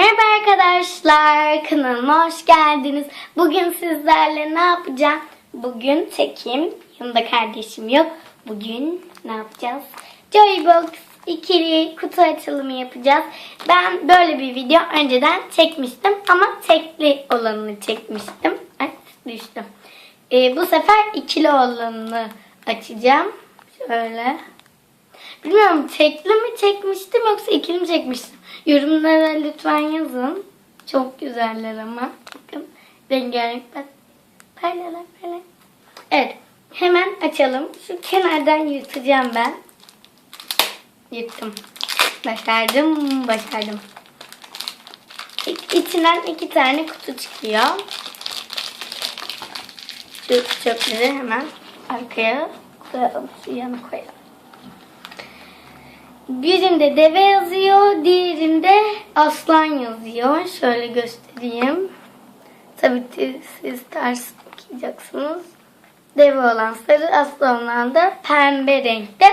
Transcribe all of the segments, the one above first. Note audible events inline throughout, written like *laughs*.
Merhaba arkadaşlar, kanalıma hoş geldiniz. Bugün sizlerle ne yapacağım? Bugün tekim, yanımda kardeşim yok. Bugün ne yapacağız? Joybox ikili kutu açılımı yapacağız. Ben böyle bir video önceden çekmiştim ama tekli olanını çekmiştim. Ay düştüm. Ee, bu sefer ikili olanını açacağım. Şöyle. Bilmiyorum tekli mi çekmiştim yoksa ikili mi çekmiştim? Yorumlara lütfen yazın. Çok güzeller ama. Bakın rengarenk bak. Parlarlar parlar. Evet. Hemen açalım. Şu kenardan yırtacağım ben. Yırttım. Başardım. Başardım. İçinden iki tane kutu çıkıyor. Şu çöpleri hemen arkaya koyalım. Şu yana koyalım. Birinde deve yazıyor, diğerinde aslan yazıyor. Şöyle göstereyim. Tabii siz ters okuyacaksınız. Deve olan sarı, aslan olan da pembe renkte.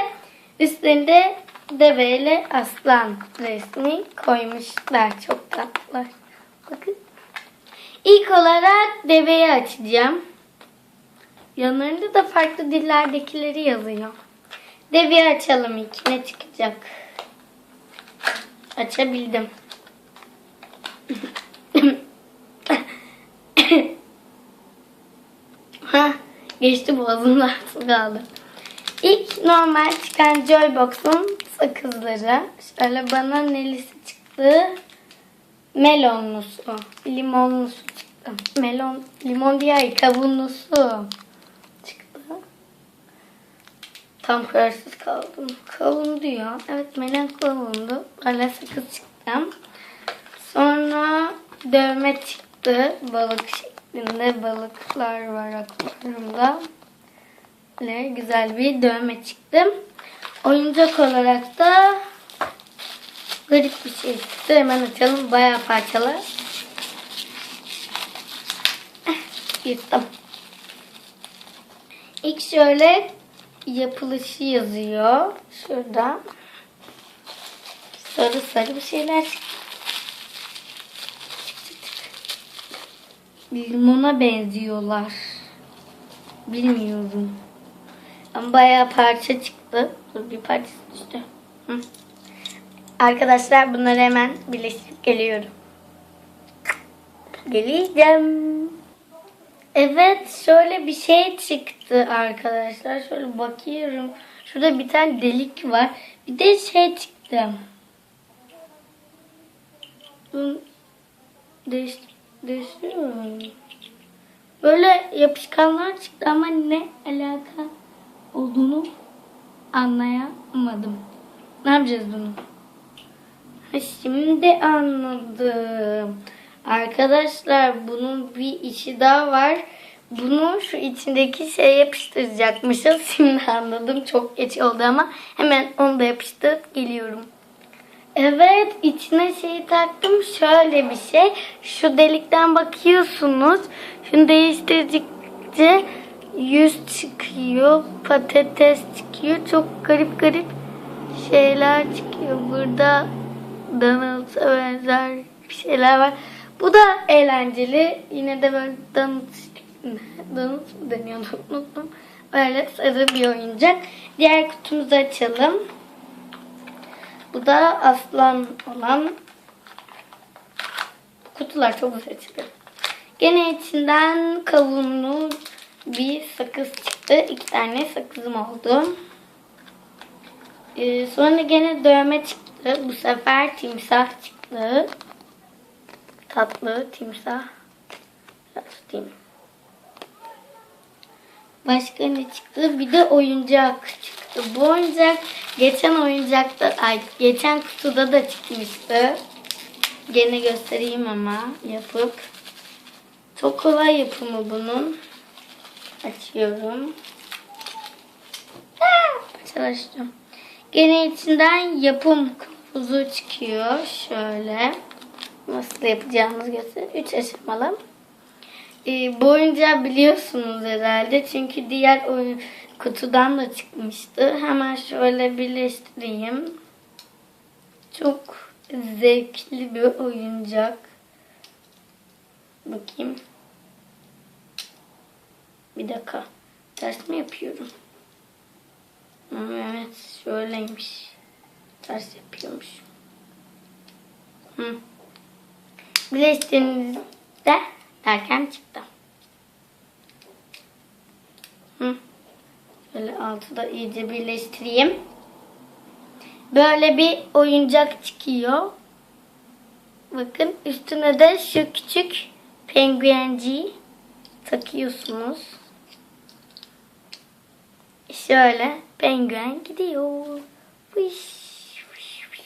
Üstünde deve ile aslan resmi koymuşlar. Çok tatlılar. Bakın. İlk olarak deveyi açacağım. Yanlarında da farklı dillerdekileri yazıyor. Deveyi açalım ilk. Ne çıkacak? Açabildim. *coughs* ha, geçti boğazımdan su kaldı. İlk normal çıkan Joybox'un sakızları. Şöyle bana nelisi çıktı? Melonlusu. Limonlusu çıktı. Melon, limon değil kavunlusu çıktı. Tam kararsız kaldım. Kavun diyor. Evet melon kavundu. Böyle sakız çıktı. Sonra dövme çıktı. Balık şeklinde balıklar var akvaryumda. Böyle güzel bir dövme çıktı. Oyuncak olarak da garip bir şey çıktı. Hemen açalım. Bayağı parçalar. Eh, Yırttım. İlk şöyle yapılışı yazıyor. Şurada. Sarı sarı bir şeyler. Limona benziyorlar. Bilmiyorum. Ama bayağı parça çıktı. Dur bir parçası düştü. Hı. Arkadaşlar bunları hemen birleştirip geliyorum. Geleceğim. Evet şöyle bir şey çıktı arkadaşlar. Şöyle bakıyorum. Şurada bir tane delik var. Bir de şey çıktı. Bunu değiş, değiştiriyorum. Böyle yapışkanlar çıktı ama ne alaka olduğunu anlayamadım. Ne yapacağız bunu? Ha, şimdi anladım. Arkadaşlar bunun bir işi daha var. Bunu şu içindeki şeye yapıştıracakmışız. *laughs* Şimdi anladım. Çok geç oldu ama hemen onu da yapıştırıp geliyorum. Evet içine şeyi taktım. Şöyle bir şey. Şu delikten bakıyorsunuz. Şunu değiştirdikçe yüz çıkıyor. Patates çıkıyor. Çok garip garip şeyler çıkıyor. Burada Donald'a benzer bir şeyler var. Bu da eğlenceli. Yine de böyle Donald *laughs* Donald mı deniyordu *laughs* unuttum. Böyle sarı bir oyuncak. Diğer kutumuzu açalım. Bu da aslan olan kutular çok güzel. Gene içinden kavunlu bir sakız çıktı. İki tane sakızım oldu. Ee, sonra gene dövme çıktı. Bu sefer timsah çıktı. Tatlı timsah. Biraz tutayım. Başka ne çıktı? Bir de oyuncak çıktı. Bu oyuncak geçen oyuncakta, ay geçen kutuda da çıkmıştı. Gene göstereyim ama yapıp. Çok kolay yapımı bunun. Açıyorum. Çalıştım. Gene içinden yapım kılavuzu çıkıyor. Şöyle. Nasıl yapacağımızı göstereyim. Üç aşamalı. Ee, bu oyuncağı biliyorsunuz herhalde. Çünkü diğer oyun kutudan da çıkmıştı. Hemen şöyle birleştireyim. Çok zevkli bir oyuncak. Bakayım. Bir dakika. Ters mi yapıyorum? Evet şöyleymiş. Ters yapıyormuş. Hı. Birleştiğinizde derken çıktı. Hı. Şöyle altı da iyice birleştireyim. Böyle bir oyuncak çıkıyor. Bakın üstüne de şu küçük penguenciyi takıyorsunuz. Şöyle penguen gidiyor. Fış, fış, fış.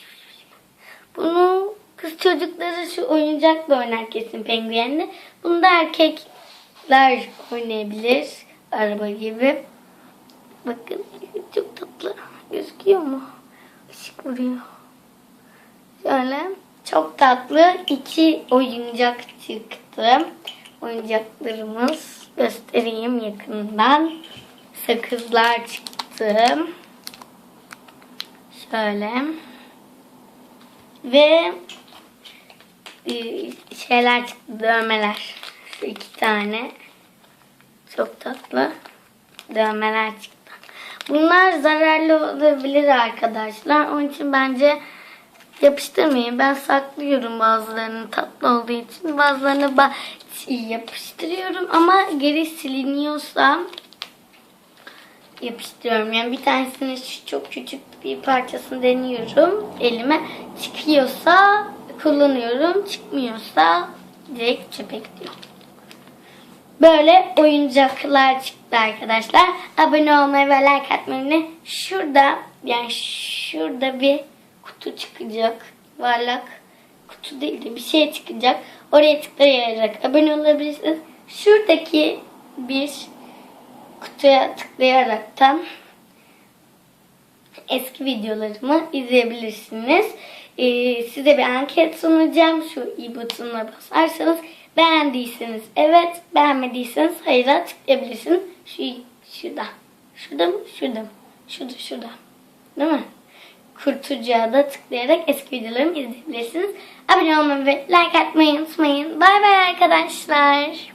Bunu kız çocukları şu oyuncakla oynar kesin penguenle. Bunu da erkekler oynayabilir. Araba gibi. Bakın çok tatlı. Gözüküyor mu? Işık vuruyor. Şöyle çok tatlı iki oyuncak çıktı. Oyuncaklarımız göstereyim yakından. Sakızlar çıktı. Şöyle. Ve şeyler çıktı. Dövmeler. Şu iki tane. Çok tatlı dövmeler çıktı. Bunlar zararlı olabilir arkadaşlar. Onun için bence yapıştırmayın. Ben saklıyorum bazılarını tatlı olduğu için. Bazılarını ba- yapıştırıyorum ama geri siliniyorsa yapıştırıyorum. Yani bir tanesini şu çok küçük bir parçasını deniyorum. Elime çıkıyorsa kullanıyorum. Çıkmıyorsa direkt çöpe gidiyor. Böyle oyuncaklar çıktı arkadaşlar. Abone olmayı ve like atmayı. Şurada yani şurada bir kutu çıkacak. Yuvarlak kutu değil de bir şey çıkacak. Oraya tıklayarak abone olabilirsiniz. Şuradaki bir kutuya tıklayaraktan eski videolarımı izleyebilirsiniz. Ee, size bir anket sunacağım. Şu i butonuna basarsanız beğendiyseniz evet, beğenmediyseniz hayır'a tıklayabilirsiniz. Şu şurada. Şurada mı? Şurada mı? Şurada, şurada. Değil mi? Kurtucuğa da tıklayarak eski videolarımı izleyebilirsiniz. Abone olmayı ve like atmayı unutmayın. Bay bay arkadaşlar.